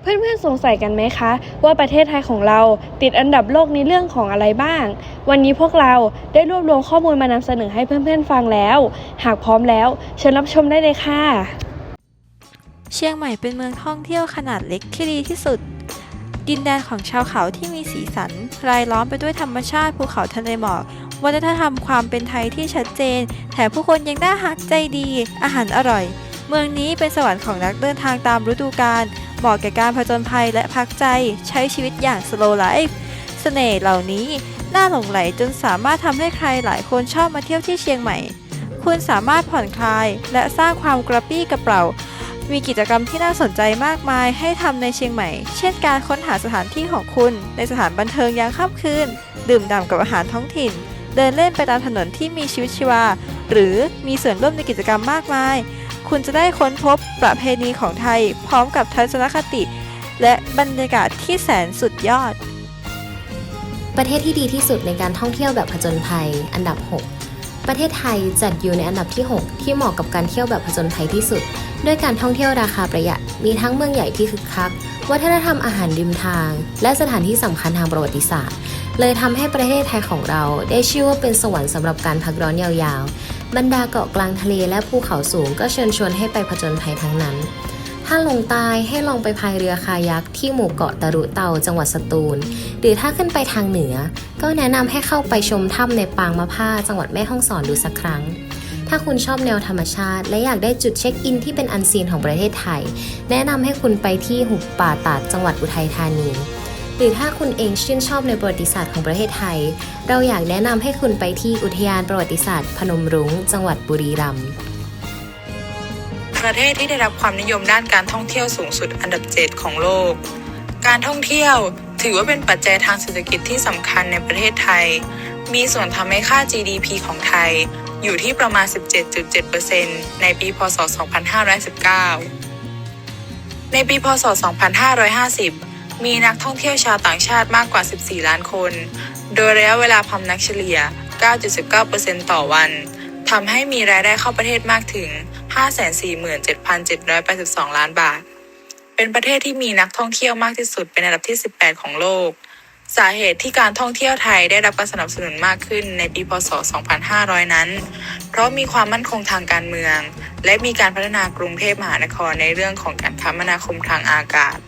เพื่อนๆสงสัยกันไหมคะ ว่าประเทศไทยของเราติดอันดับโลกในเรื่องของอะไรบ้าง วันนี้พวกเราได้รวบรวมข้อมูลมานำเสนอให้เพื่อนๆฟังแล้ว หากพร้อมแล้ว เชิญรับชมได้เลยค่ะ เชียงใหม่เป็นเมืองท่องเที่ยวขนาดเล็กที่ดีที่สุด ดินแดนของชาวเขาที่มีสีสัน รายล้อมไปด้วยธรรมชาติภูเขาทะเลหมอกวัฒนธรรมความเป็นไทยที่ชัดเจน แถมผู้คนยังน่าฮักใจดี อาหารอร่อย เมืองนี้เป็นสวรรค์ของนักเดินทางตามฤดูกาล เหมาะแก่การผจญภัยและพักใจใช้ชีวิตอย่าง slow life เสน่ห์เหล่านี้น่าหลงไหลจนสามารถทำให้ใครหลายคนชอบมาเที่ยวที่เชียงใหม่ คุณสามารถผ่อนคลายและสร้างความกระปี้กระเป๋า มีกิจกรรมที่น่าสนใจมากมายให้ทำในเชียงใหม่ เช่นการค้นหาสถานที่ของคุณในสถานบันเทิงยามค่ำคืน ดื่มด่ำกับอาหารท้องถิ่น เดินเล่นไปตามถนนที่มีชีวิตชีวา หรือมีส่วนร่วมในกิจกรรมมากมาย คุณจะได้ค้นพบประเพณีของไทย พร้อมกับทัศนคติ และบรรยากาศที่แสนสุดยอด ประเทศที่ดีที่สุดในการท่องเที่ยวแบบผจญภัย อันดับ 6 ประเทศไทยจัดอยู่ในอันดับที่ 6 ที่เหมาะกับการเที่ยวแบบผจญภัยที่สุด ด้วยการท่องเที่ยวราคาประหยัด มีทั้งเมืองใหญ่ที่คึกคัก วัฒนธรรมอาหารริมทาง และสถานที่สำคัญทางประวัติศาสตร์ เลยทำให้ประเทศไทยของเราได้ชื่อว่าเป็นสวรรค์สำหรับการพักร้อนยาวๆ บรรดาเกาะกลางทะเลและภูเขาสูงก็เชิญชวนให้ไปผจญภัยทั้งนั้น ถ้าลงใต้ให้ลองไปพายเรือคายักที่หมู่เกาะตะรุเตาจังหวัดสตูล หรือถ้าขึ้นไปทางเหนือ ก็แนะนำให้เข้าไปชมถ้ำในปางมะผ้าจังหวัดแม่ฮ่องสอนดูสักครั้งถ้าคุณชอบแนวธรรมชาติ และอยากได้จุดเช็คอินที่เป็นอันซีนของประเทศไทย แนะนำให้คุณไปที่หุบป่าตาดจังหวัดอุทัยธานี หรือถ้าคุณเองชื่นชอบในประวัติศาสตร์ของประเทศไทย เราอยากแนะนำให้คุณไปที่อุทยานประวัติศาสตร์ พนมรุ้ง จังหวัดบุรีรัมย์ประเทศที่ได้รับความนิยมด้านการท่องเที่ยวสูงสุดอันดับ 7 ของโลก การท่องเที่ยวถือว่าเป็นปัจจัยทางเศรษฐกิจที่สำคัญในประเทศไทย มีส่วนทำให้ค่า GDP ของไทย อยู่ที่ประมาณ 17.7%ในปี พศ 2519 ในปี พศ 2550 มีนักท่องเที่ยวชาวต่างชาติมากกว่า 14 ล้านคน โดยระยะเวลาพำนักเฉลี่ย 9.19%ต่อวัน ทำให้มีรายได้เข้าประเทศมากถึง 547,782 ล้านบาท เป็นประเทศที่มีนักท่องเที่ยวมากที่สุดเป็นอันดับที่ 18 ของโลก สาเหตุที่การท่องเที่ยวไทยได้รับการสนับสนุนมากขึ้นในปี พศ 2500 นั้น เพราะมีความมั่นคงทางการเมือง และมีการพัฒนากรุงเทพมหานครในเรื่องของการคมนาคมทางอากาศ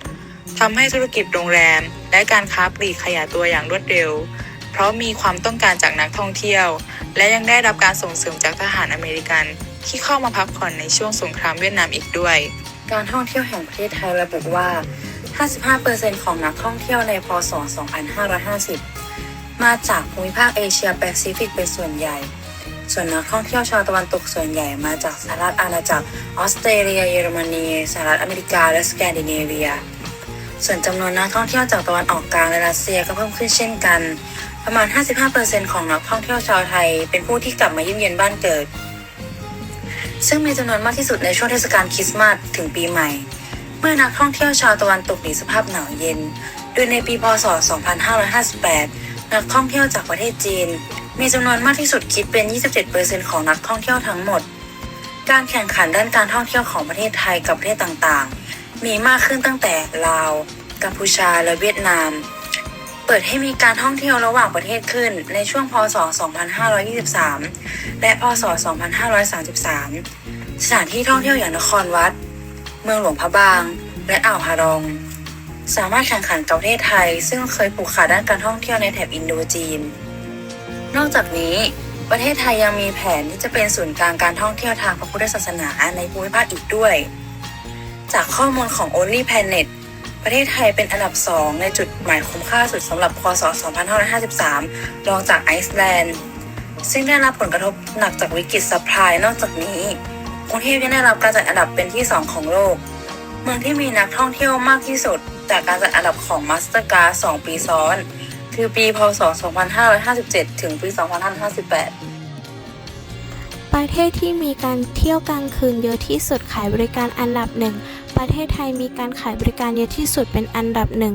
ทำให้ธุรกิจโรงแรม และการค้าปลีกขยายตัวอย่างรวดเร็ว เพราะมีความต้องการจากนักท่องเที่ยว และยังได้รับการส่งเสริมจากทหารอเมริกัน ที่เข้ามาพักผ่อนในช่วงสงครามเวียดนามอีกด้วย การท่องเที่ยวแห่งประเทศไทยระบุว่า 55%ของนักท่องเที่ยวในพศ 2550 มาจากภูมิภาคเอเชียแปซิฟิกเป็นส่วนใหญ่ ส่วนนักท่องเที่ยวชาวตะวันตกส่วนใหญ่มาจากสหรัฐอาณาจักรออสเตรเลียเยอรมนีสหรัฐอเมริกาและสแกนดิเนเวีย ส่วนจำนวนนักท่องเที่ยวจากตะวันออกกลางและรัสเซียก็เพิ่มขึ้นเช่นกัน ประมาณ 55%ของนักท่องเที่ยวชาวไทย เป็นผู้ที่กลับมาเยี่ยมเยียนบ้านเกิด ซึ่งมีจำนวนมากที่สุดในช่วงเทศกาลคริสต์มาสถึงปีใหม่ เมื่อนักท่องเที่ยวชาวตะวันตกหนีสภาพหนาวเย็น โดยในปีพศ 2558 นักท่องเที่ยวจากประเทศจีน มีจำนวนมากที่สุดคิดเป็น 27%ของนักท่องเที่ยวทั้งหมด การแข่งขันด้านการท่องเที่ยวของประเทศไทยกับประเทศต่างๆ มีมากขึ้นตั้งแต่ลาว กัมพูชาและเวียดนาม เปิดให้มีการท่องเที่ยวระหว่างประเทศขึ้นในช่วงพศ 2523 และพศ 2533 สถานที่ท่องเที่ยวอย่างนครวัด เมืองหลวงพระบาง และอ่าวฮารอง สามารถแข่งขันกับประเทศไทย ซึ่งเคยผูกขาดด้านการท่องเที่ยวในแถบอินโดจีน นอกจากนี้ประเทศไทยยังมีแผนที่จะเป็นศูนย์กลางการท่องเที่ยวทางพระพุทธศาสนาในภูมิภาคอีกด้วย จากข้อมูลของ Only Planet ประเทศไทยเป็นอันดับ 2 ในจุดหมายคุ้มค่าสุดสำหรับพศ 2553 รองจากไอซ์แลนด์ ซึ่งได้รับผลกระทบหนักจากวิกฤตซัพพลายนอกจากนี้กรุงเทพยังได้รับการจัดอันดับเป็นที่ 2 ของโลก เมืองที่มีนักท่องเที่ยวมากที่สุด จากการจัดอันดับของ Mastercard 2 ปีซ้อน คือปี พศ 2557 ถึงปี 2558ประเทศที่มีการเที่ยวกลางคืนเยอะที่สุดขายบริการอันดับหนึ่ง ประเทศไทยมีการขายบริการเยอะที่สุดเป็นอันดับหนึ่ง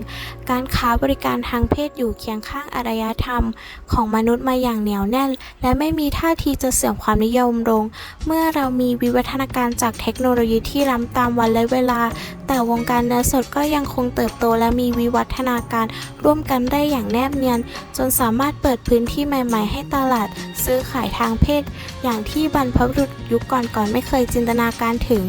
การค้าบริการทางเพศอยู่เคียงข้างอารยธรรม ของมนุษย์มาอย่างเหนียวแน่น และไม่มีท่าทีจะเสื่อมความนิยมลง เมื่อเรามีวิวัฒนาการจากเทคโนโลยีที่ล้ำตามวันและเวลา แต่วงการเนื้อสดก็ยังคงเติบโตและมีวิวัฒนาการร่วมกันได้อย่างแนบเนียน จนสามารถเปิดพื้นที่ใหม่ ๆ ให้ตลาด ซื้อขายทางเพศ อย่างที่บรรพบุรุษยุคก่อนๆไม่เคยจินตนาการถึง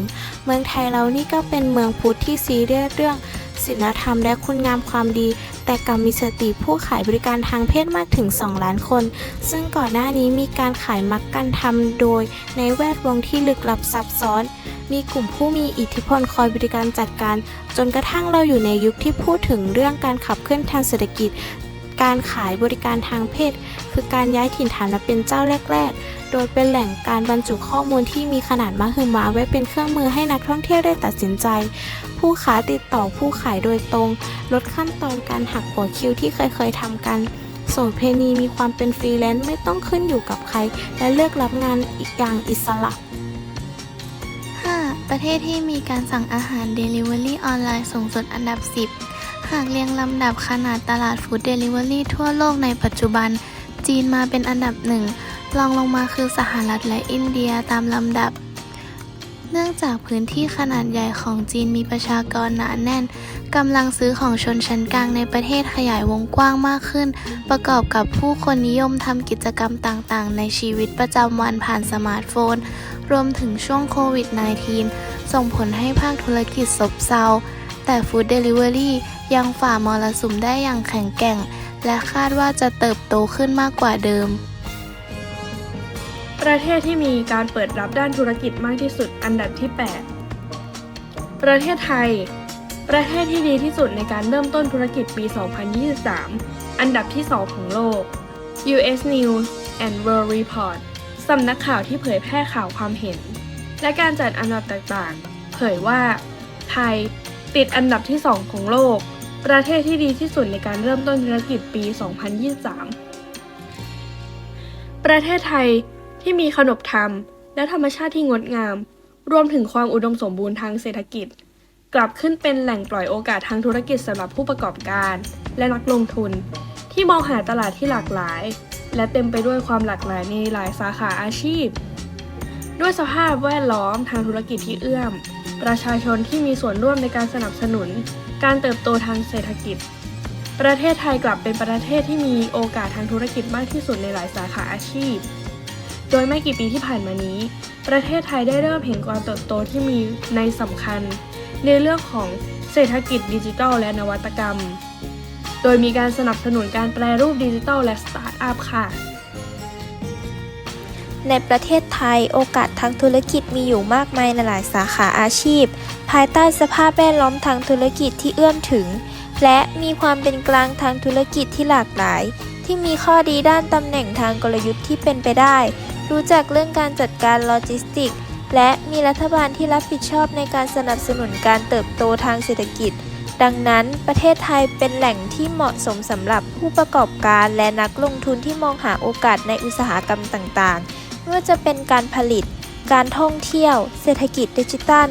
เมืองไทยเรานี่ก็เป็นเมืองพุทธที่ซีเรียสเรื่องศีลธรรมและคุณงามความดี แต่กลับมีสติผู้ขายบริการทางเพศมากถึง 2 ล้านคน ซึ่งก่อนหน้านี้มีการขายมักกันทำโดยในแวดวงที่ลึกลับซับซ้อน มีกลุ่มผู้มีอิทธิพลคอยบริการจัดการ จนกระทั่งเราอยู่ในยุคที่พูดถึงเรื่องการขับเคลื่อนทางเศรษฐกิจ การขายบริการทางเพศ คือการย้ายถิ่นฐานมาเป็นเจ้าแรก ๆ โดยเป็นแหล่งการบรรจุข้อมูลที่มีขนาดมหึมาไว้เป็นเครื่องมือให้นักท่องเที่ยวได้ตัดสินใจ ผู้ค้าติดต่อผู้ขายโดยตรง ลดขั้นตอนการหักหัวคิวที่เคยๆทำกันโสเพณีมีความเป็นฟรีแลนซ์ไม่ต้องขึ้นอยู่กับใคร และเลือกรับงานอีกอย่างอิสระ 5. ประเทศที่มีการสั่งอาหาร Delivery ออนไลน์สูงสุดอันดับ 10 หากเรียงลำดับขนาดตลาดฟู้ดเดลิเวอรี่ทั่วโลกในปัจจุบัน จีนมาเป็นอันดับหนึ่งรองลงมาคือสหรัฐและอินเดียตามลำดับ เนื่องจากพื้นที่ขนาดใหญ่ของจีนมีประชากรหนาแน่นกำลังซื้อของชนชั้นกลางในประเทศขยายวงกว้างมากขึ้น ประกอบกับผู้คนนิยมทำกิจกรรมต่างๆ ในชีวิตประจำวันผ่านสมาร์ทโฟน รวมถึงช่วงโควิด -19 ส่งผลให้ภาคธุรกิจซบเซาแต่ฟู้ดเดลิเวอรี่ยังฝ่ามรสุมได้อย่างแข็งแกร่ง และคาดว่าจะเติบโตขึ้นมากกว่าเดิม ประเทศที่มีการเปิดรับด้านธุรกิจมากที่สุดอันดับที่ 8 ประเทศไทย ประเทศที่ดีที่สุดในการเริ่มต้นธุรกิจปี 2023 อันดับที่ 2 ของโลก US News and World Report สำนักข่าวที่เผยแพร่ข่าวความเห็น และการจัดอันดับต่างๆ เผยว่า ไทย ติดอันดับที่ 2 ของโลก ประเทศที่ดีที่สุดในการเริ่มต้นธุรกิจปี 2023 ประเทศไทยที่มีขนบธรรม และธรรมชาติที่งดงาม รวมถึงความอุดมสมบูรณ์ทางเศรษฐกิจ กลับขึ้นเป็นแหล่งปล่อยโอกาสทางธุรกิจสำหรับผู้ประกอบการ และนักลงทุน ที่มองหาตลาดที่หลากหลาย และเต็มไปด้วยความหลากหลายในหลายสาขาอาชีพ ด้วยสภาพแวดล้อมทางธุรกิจที่เอื้อม ประชาชนที่มีส่วนร่วมในการสนับสนุน การเติบโตทางเศรษฐกิจ ประเทศไทยกลับเป็นประเทศที่มีโอกาสทางธุรกิจมากที่สุดในหลายสาขาอาชีพ โดยไม่กี่ปีที่ผ่านมานี้ ประเทศไทยได้เริ่มเห็นความเติบโตที่มีในสำคัญ ในเรื่องของเศรษฐกิจดิจิทัลและนวัตกรรม โดยมีการสนับสนุนการแปรรูปดิจิทัลและสตาร์ทอัพค่ะ ในประเทศไทยโอกาสทางธุรกิจมีอยู่มากมายในหลายสาขาอาชีพ ภายใต้สภาพแวดล้อมทางธุรกิจที่เอื้อมถึง และมีความเป็นกลางทางธุรกิจที่หลากหลาย ที่มีข้อดีด้านตำแหน่งทางกลยุทธ์ที่เป็นไปได้ รู้จักเรื่องการจัดการโลจิสติก และมีรัฐบาลที่รับผิดชอบในการสนับสนุนการเติบโตทางเศรษฐกิจ ดังนั้นประเทศไทยเป็นแหล่งที่เหมาะสมสำหรับผู้ประกอบการและนักลงทุนที่มองหาโอกาสในอุตสาหกรรมต่างๆ ไม่ว่าจะเป็นการผลิต การท่องเที่ยว เศรษฐกิจดิจิทัล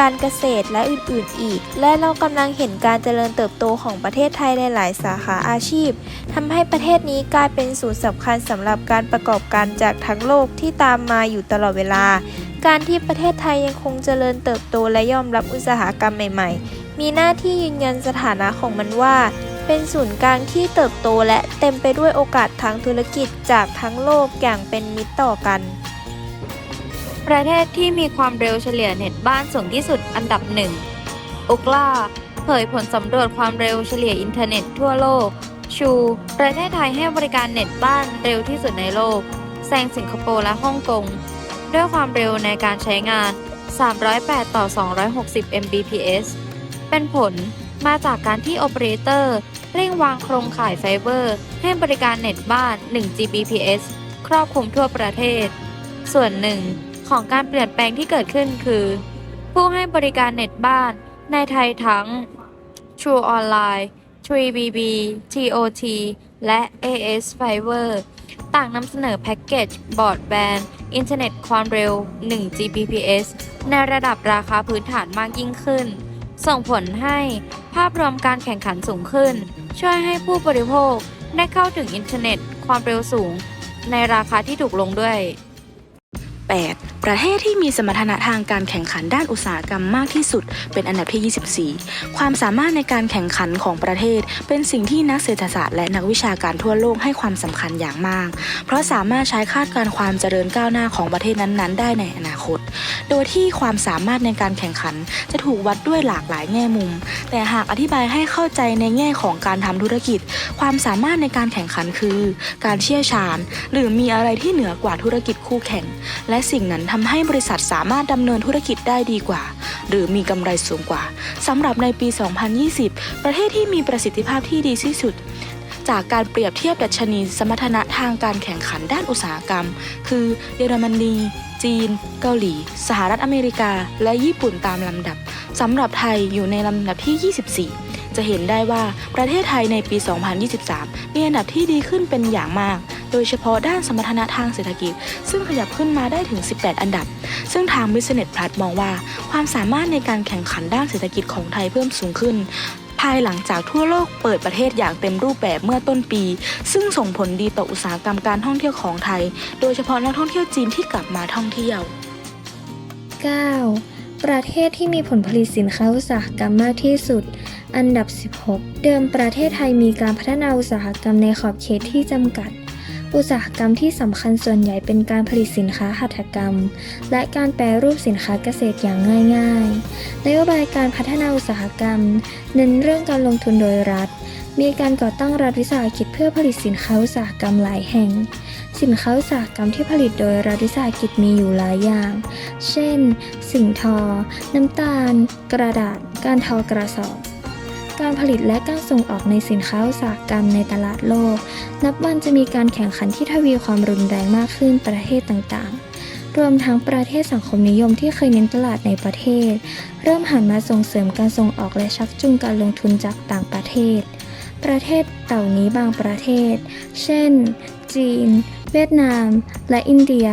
การเกษตรและอื่นๆ อีก และเรากำลังเห็นการเจริญเติบโตของประเทศไทยในหลายสาขาอาชีพทำให้ประเทศนี้กลายเป็นศูนย์สำคัญสำหรับการประกอบการจากทั้งโลกที่ตามมาอยู่ตลอดเวลา การที่ประเทศไทยยังคงเจริญเติบโตและยอมรับอุตสาหกรรมใหม่ ๆ มีหน้าที่ยืนยันสถานะของมันว่า เป็นศูนย์กลางที่เติบโตและเต็มไปด้วยโอกาสทางธุรกิจจากทั้งโลกอย่างเป็นมิตรต่อกัน ประเทศที่มีความเร็วเฉลี่ยเน็ตบ้านสูงที่สุดอันดับหนึ่งอุกลาเผยผลสำรวจความเร็วเฉลี่ยอินเทอร์เน็ตทั่วโลก ชูประเทศไทยให้บริการเน็ตบ้านเร็วที่สุดในโลก แซงสิงคโปร์และฮ่องกง ด้วยความเร็วในการใช้งาน 308 ต่อ 260 Mbps เป็นผล มาจากการที่โอเปอเรเตอร์เร่งวางโครงข่ายไฟเบอร์ ให้บริการเน็ตบ้าน 1 Gbps ครอบคลุมทั่วประเทศ ส่วนหนึ่งของการเปลี่ยนแปลงที่เกิดขึ้นคือ ผู้ให้บริการเน็ตบ้านในไทยทั้ง True Online 3BB TOT และ AS Fiber ต่างนำเสนอแพ็กเกจบอร์ดแบนด์อินเทอร์เน็ตความเร็ว 1 Gbps ในระดับราคาพื้นฐานมากยิ่งขึ้น ส่งผลให้ภาพรวมการแข่งขันสูงขึ้น ช่วยให้ผู้บริโภคได้เข้าถึงอินเทอร์เน็ต ความเร็วสูง ในราคาที่ถูกลงด้วย 8. ประเทศที่มีสมรรถนะทางการแข่งขันด้านอุตสาหกรรมมากที่สุด เป็นอันดับที่ 24 ความสามารถในการแข่งขันของประเทศ เป็นสิ่งที่นักเศรษฐศาสตร์และนักวิชาการทั่วโลกให้ความสำคัญอย่างมาก เพราะสามารถใช้คาดการณ์ความเจริญก้าวหน้าของประเทศนั้นๆ ได้ในอนาคต โดยที่ความสามารถในการแข่งขันจะถูกวัดด้วยหลากหลายแง่มุม แต่หากอธิบายให้เข้าใจในแง่ของการทำธุรกิจ ความสามารถในการแข่งขันคือ การเชี่ยวชาญ หรือมีอะไรที่เหนือกว่าธุรกิจคู่แข่ง และสิ่งนั้นทำให้บริษัทสามารถดำเนินธุรกิจได้ดีกว่า หรือมีกำไรสูงกว่าสำหรับในปี 2020 ประเทศที่มีประสิทธิภาพที่ดีที่สุด จากการเปรียบเทียบดัชนีสมรรถนะทางการแข่งขันด้านอุตสาหกรรม คือเยอรมนีจีน เกาหลี สหรัฐอเมริกา และญี่ปุ่นตามลำดับสำหรับไทยอยู่ในลำดับที่ 24 จะเห็นได้ว่าประเทศไทยในปี 2023 มีอันดับที่ดีขึ้นเป็นอย่างมาก โดยเฉพาะด้านสมรรถนะทางเศรษฐกิจ ซึ่งขยับขึ้นมาได้ถึง 18 อันดับ ซึ่งทาง Business Plus มองว่า ความสามารถในการแข่งขันด้านเศรษฐกิจของไทยเพิ่มสูงขึ้นภายหลังจากทั่วโลกเปิดประเทศอย่างเต็มรูปแบบเมื่อต้นปี ซึ่งส่งผลดีต่ออุตสาหกรรมการท่องเที่ยวของไทย โดยเฉพาะนักท่องเที่ยวจีนที่กลับมาท่องเที่ยว 9. ประเทศที่มีผลผลิตสินค้าอุตสาหกรรมมากที่สุด อันดับ 16 เดิมประเทศไทยมีการพัฒนาอุตสาหกรรมในขอบเขตที่จำกัด อุตสาหกรรมที่สำคัญส่วนใหญ่เป็นการผลิตสินค้าหัตถกรรม และการแปรรูปสินค้าเกษตรอย่างง่ายๆนโยบายการพัฒนาอุตสาหกรรม เน้นเรื่องการลงทุนโดยรัฐ มีการก่อตั้งรัฐวิสาหกิจเพื่อผลิตสินค้าอุตสาหกรรมหลายแห่ง สินค้าอุตสาหกรรมที่ผลิตโดยรัฐวิสาหกิจมีอยู่หลายอย่าง เช่น สิ่งทอ น้ำตาล กระดาษ การทอกระสอบ การผลิตและการส่งออกในสินค้าอุตสาหกรรมในตลาดโลก นับวันจะมีการแข่งขันที่ทวีความรุนแรงมากขึ้นประเทศต่างๆ รวมทั้งประเทศสังคมนิยมที่เคยเน้นตลาดในประเทศ เริ่มหันมาส่งเสริมการส่งออกและชักจูงการลงทุนจากต่างประเทศ ประเทศเหล่านี้บางประเทศ เช่น จีน เวียดนาม และอินเดีย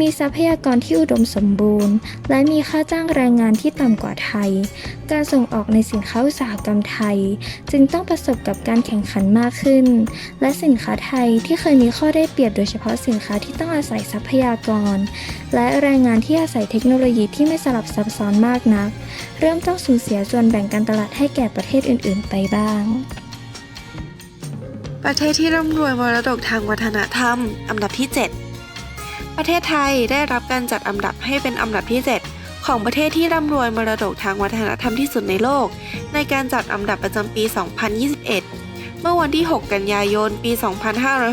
มีทรัพยากรที่อุดมสมบูรณ์ และมีค่าจ้างแรงงานที่ต่ำกว่าไทย การส่งออกในสินค้าอุตสาหกรรมไทย จึงต้องประสบกับการแข่งขันมากขึ้น และสินค้าไทยที่เคยมีข้อได้เปรียบโดยเฉพาะสินค้าที่ต้องอาศัยทรัพยากร และแรงงานที่อาศัยเทคโนโลยีที่ไม่สลับซับซ้อนมากนัก เริ่มต้องสูญเสียส่วนแบ่งการตลาดให้แก่ประเทศอื่น ๆ ไปบ้าง ประเทศที่ร่ำรวยมรดกทางวัฒนธรรม อันดับที่ 7 ประเทศไทยได้รับการจัดอันดับให้เป็นอันดับที่ 7 ของประเทศที่ร่ำรวยมรดกทางวัฒนธรรมที่สุดในโลก ในการจัดอันดับประจำปี 2021 เมื่อวันที่ 6 กันยายน ปี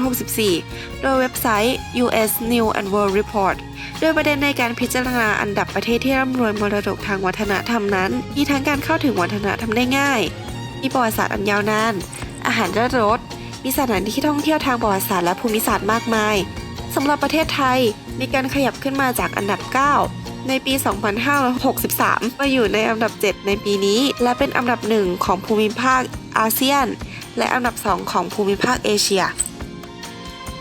2564 โดยเว็บไซต์ US News and World Report โดยประเด็นในการพิจารณาอันดับประเทศที่ร่ำรวยมรดกทางวัฒนธรรมนั้นมีทั้งการเข้าถึงวัฒนธรรมได้ง่าย มีประวัติศาสตร์อันยาวนาน อาหารเลิศรส มีสถานที่ท่องเที่ยวทางประวัติศาสตร์และภูมิศาสตร์มากมายสำหรับประเทศไทยมีการขยับขึ้นมาจากอันดับ 9 ในปี 2563 มาอยู่ในอันดับ 7 ในปีนี้ และเป็นอันดับหนึ่งของภูมิภาคอาเซียน และอันดับ 2 ของภูมิภาคเอเชีย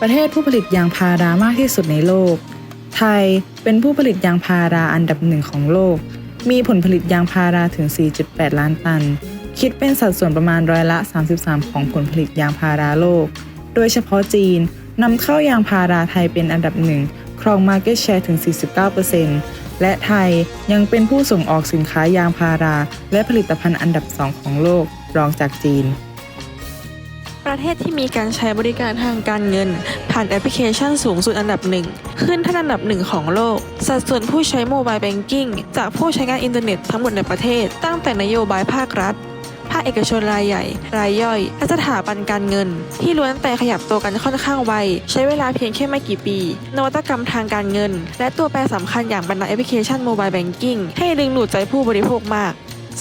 ประเทศผู้ผลิตยางพารามากที่สุดในโลก ไทยเป็นผู้ผลิตยางพาราอันดับหนึ่งของโลก มีผลผลิตยางพาราถึง 4.8 ล้านตัน คิดเป็นสัดส่วนประมาณร้อยละ 33 ของผลผลิตยางพาราโลก โดยเฉพาะจีนนำเข้ายางพาราไทยเป็นอันดับหนึ่งครอง Market Share ถึง 49%และไทยยังเป็นผู้ส่งออกสินค้ายางพารา และผลิตภัณฑ์อันดับสองของโลก รองจากจีน ประเทศที่มีการใช้บริการทางการเงิน ผ่านแอปพลิเคชันสูงสุดอันดับหนึ่ง ขึ้นท่านอันดับหนึ่งของโลก สัดส่วนผู้ใช้โมบายแบงกิ้งจากผู้ใช้งานอินเทอร์เน็ตทั้งหมดในประเทศ ตั้งแต่นโยบายภาครัฐาคเอกชนรายใหญ่ รายย่อย และสถาบันการเงิน ที่ล้วนแต่ขยับตัวกันค่อนข้างไว ใช้เวลาเพียงแค่ไม่กี่ปี นวัตกรรมทางการเงิน และตัวแปรสำคัญอย่างบรรดาแอปพลิเคชันโมบายแบงกิ้งให้ดึงดูดใจผู้บริโภคมาก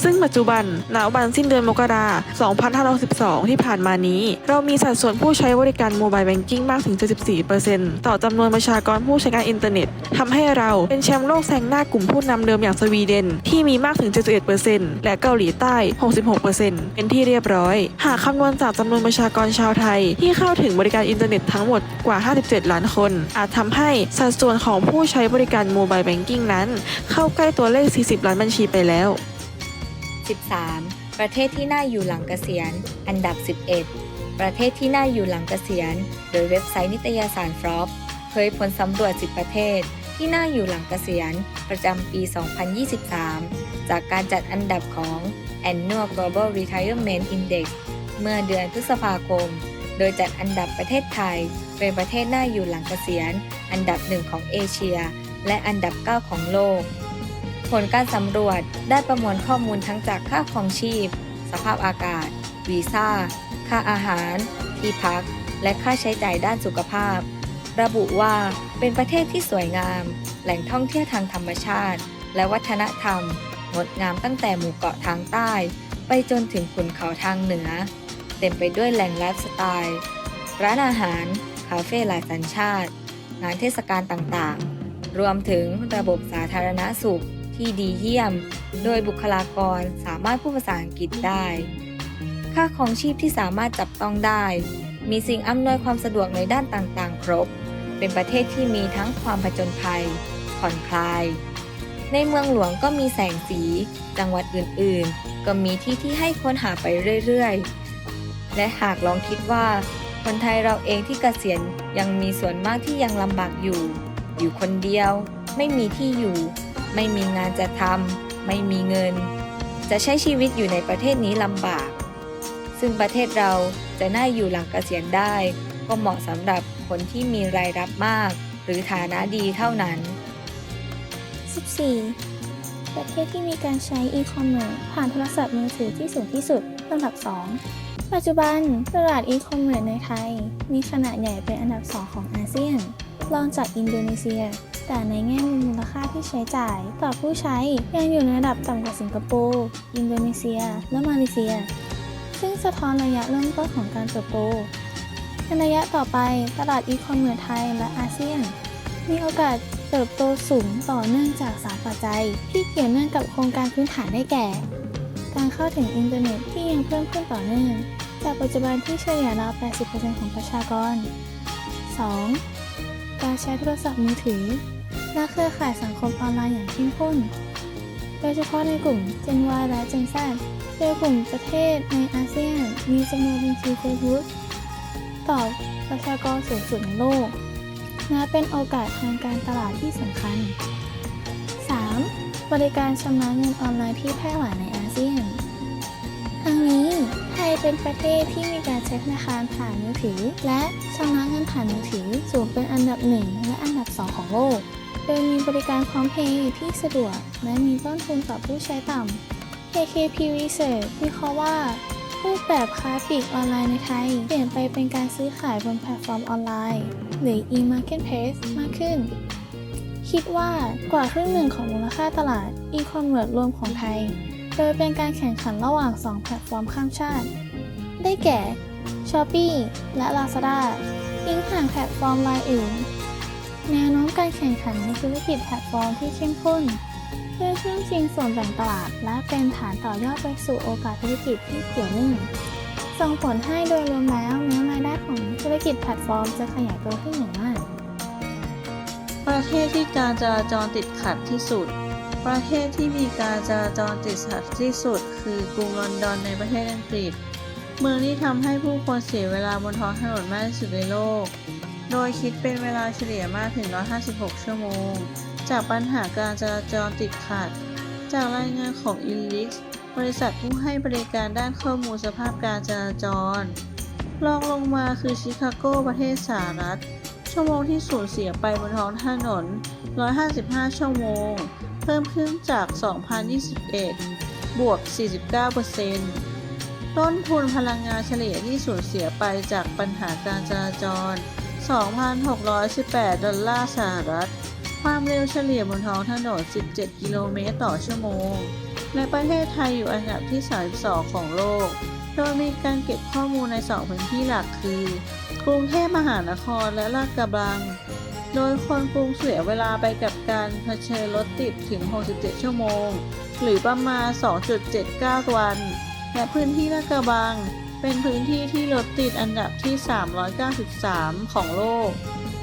ซึ่งปัจจุบันณวันสิ้นเดือนมกราคม 2562 ที่ผ่านมานี้ เรามีสัดส่วนผู้ใช้บริการโมบายแบงกิ้งมากถึง 74%ต่อจำนวนประชากรผู้ใช้งานอินเทอร์เน็ตทำให้เราเป็นแชมป์โลกแซงหน้ากลุ่มผู้นำเดิมอย่างสวีเดน ที่มีมากถึง 71%และเกาหลีใต้ 66%เป็นที่เรียบร้อย หากคำนวณจากจำนวนประชากรชาวไทย ที่เข้าถึงบริการอินเทอร์เน็ตทั้งหมดกว่า 57 ล้านคน อาจทำให้สัดส่วนของผู้ใช้บริการโมบายแบงกิ้งนั้น เข้าใกล้ตัวเลข 40 ล้านบัญชีไปแล้ว 13. ประเทศที่น่าอยู่หลังเกษียณ อันดับ 11 ประเทศที่น่าอยู่หลังเกษียณ โดยเว็บไซต์นิตยสารฟรอปเผยผลสำรวจ 10 ประเทศที่น่าอยู่หลังเกษียณ ประจำปี 2023 จากการจัดอันดับของ Annual Global Retirement Index เมื่อเดือนพฤษภาคม โดยจัดอันดับประเทศไทย เป็นประเทศน่าอยู่หลังเกษียณ อันดับหนึ่งของเอเชีย และอันดับ 9 ของโลก ผลการสำรวจได้ประมวลข้อมูลทั้งจากค่าครองชีพ สภาพอากาศ วีซ่า ค่าอาหาร ที่พัก และค่าใช้จ่ายด้านสุขภาพ ระบุว่าเป็นประเทศที่สวยงาม แหล่งท่องเที่ยวทางธรรมชาติ และวัฒนธรรม งดงามตั้งแต่หมู่เกาะทางใต้ ไปจนถึงขุนเขาทางเหนือ เต็มไปด้วยแหล่งไลฟ์สไตล์ ร้านอาหาร คาเฟ่หลายสัญชาติ งานเทศกาลต่างๆ รวมถึงระบบสาธารณสุข ที่ดีเยี่ยม โดยบุคลากรสามารถพูดภาษาอังกฤษได้ ค่าของชีพที่สามารถจับต้องได้ มีสิ่งอำนวยความสะดวกในด้านต่างๆ ครบ เป็นประเทศที่มีทั้งความผจญภัย ผ่อนคลาย ในเมืองหลวงก็มีแสงสี จังหวัดอื่นๆ ก็มีที่ที่ให้ค้นหาไปเรื่อยๆ และหากลองคิดว่า คนไทยเราเองที่เกษียณยังมีส่วนมากที่ยังลำบากอยู่ อยู่คนเดียว ไม่มีที่อยู่ ไม่มีงานจะทำไม่มีเงิน จะใช้ชีวิตอยู่ในประเทศนี้ลำบาก ซึ่งประเทศเราจะน่าอยู่หลังเกษียณได้ ก็เหมาะสำหรับคนที่มีรายรับมาก หรือฐานะดีเท่านั้น 14. ประเทศที่มีการใช้อีคอมเมิร์ซผ่านโทรศัพท์มือถือที่สูงที่สุดลำดับ 2 ปัจจุบันตลาดอีคอมเมิร์ซในไทย มีขนาดใหญ่เป็นอันดับ 2 ของอาเซียน รองจากอินโดนีเซีย แต่ในแง่มุมมูลค่าที่ใช้จ่าย ต่อผู้ใช้ยังอยู่ในระดับต่ำกว่าสิงคโปร์ อินโดนีเซีย และมาเลเซีย ซึ่งสะท้อนระยะเริ่มต้นของการเติบโตในระยะต่อไปตลาดอีคอมเมิร์ซไทยและอาเซียน มีโอกาสเติบโตสูงต่อเนื่องจากสามปัจจัย ที่เกี่ยวเนื่องกับโครงการพื้นฐานได้แก่ การเข้าถึงอินเทอร์เน็ตที่ยังเพิ่มขึ้นต่อเนื่อง จากปัจจุบันที่เฉลี่ยราว 80%ของประชากร 2. การใช้โทรศัพท์มือถือ และเครือข่ายสังคมออนไลน์อย่างเข้มข้น โดยเฉพาะในกลุ่ม Gen Y และ Gen Z โดยกลุ่มประเทศในอาเซียน มีจำนวนบัญชี Facebook ต่อประชากรสูงสุดในโลกและเป็นโอกาสทางการตลาดที่สำคัญ 3. บริการชำระเงินออนไลน์ที่แพร่หลายในอาเซียน ทั้งนี้ไทยเป็นประเทศที่มีการใช้ธนาคารผ่านมือถือ และชำระเงินผ่านมือถือสูงเป็นอันดับหนึ่งและอันดับสองของโลก โดยมีบริการพร้อมเพย์ที่สะดวก และมีต้นทุนต่อผู้ใช้ต่ำ KKP Research วิเคราะห์ว่ารูปแบบค้าปลีกออนไลน์ในไทย เปลี่ยนไปเป็นการซื้อขายบนแพลตฟอร์มออนไลน์ หรือ e-marketplace มากขึ้น คิดว่ากว่าครึ่งหนึ่งของมูลค่าตลาด e-commerce รวมของไทย โดยเป็นการแข่งขันระหว่าง 2 แพลตฟอร์มข้ามชาติ ได้แก่ Shopee และ Lazada ทิ้งห่างแพลตฟอร์มรายอื่น แนวโน้มการแข่งขันในธุรกิจแพลตฟอร์มที่เข้มข้น เพื่อช่วงชิงส่วนแบ่งตลาด และเป็นฐานต่อยอดไปสู่โอกาสธุรกิจที่เกี่ยวเนื่องส่งผลให้โดยรวมแล้วแม้รายได้ของธุรกิจแพลตฟอร์มจะขยายตัวขึ้นอย่างมาก ประเทศที่การจราจรติดขัดที่สุด ประเทศที่มีการจราจรติดขัดที่สุด คือกรุงลอนดอนในประเทศอังกฤษ เมืองที่ทำให้ผู้คนเสียเวลาบนท้องถนนมากที่สุดในโลก โดยคิดเป็นเวลาเฉลี่ยมากถึง 156 ชั่วโมง จากปัญหาการจราจรติดขัด จากรายงานของ i l l i x บริษัทผู้ให้บริการด้านข้อมูลสภาพการจราจรรองลงมาคือชิคาโกประเทศสหรัฐ ชั่วโมงที่สูญเสียไปบนท้องถนน 155 ชั่วโมง เพิ่มขึ้นจาก 2021 บวก 49%ต้นทุนพลังงานเฉลี่ยที่สูญเสียไปจากปัญหาการจราจร 2,618 ดอลลาร์สหรัฐ ความเร็วเฉลี่ยบนท้องถนน 17 กิโลเมตรต่อชั่วโมง และประเทศไทยอยู่อันดับที่ 32 ของโลก โดยมีการเก็บข้อมูลใน 2 พื้นที่หลักคือ กรุงเทพมหานครและลาดกระบัง โดยคนกรุงเสียเวลาไปกับการเผชิญรถติดถึง 67 ชั่วโมง หรือประมาณ 2.79 วัน และพื้นที่ลาดกระบัง เป็นพื้นที่ที่รถติดอันดับที่ 393 ของโลก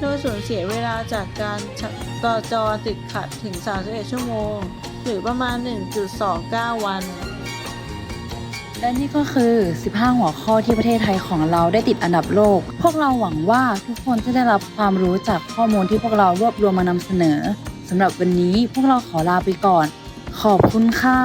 โดยสูญเสียเวลาจากการจราจรติดขัดถึง 31 ชั่วโมง หรือประมาณ 1.29 วัน และนี่ก็คือ 15 หัวข้อที่ประเทศไทยของเราได้ติดอันดับโลก พวกเราหวังว่าทุกคนจะได้รับความรู้จากข้อมูลที่พวกเรารวบรวมมานำเสนอสำหรับวันนี้พวกเราขอลาไปก่อน ขอบคุณค่ะ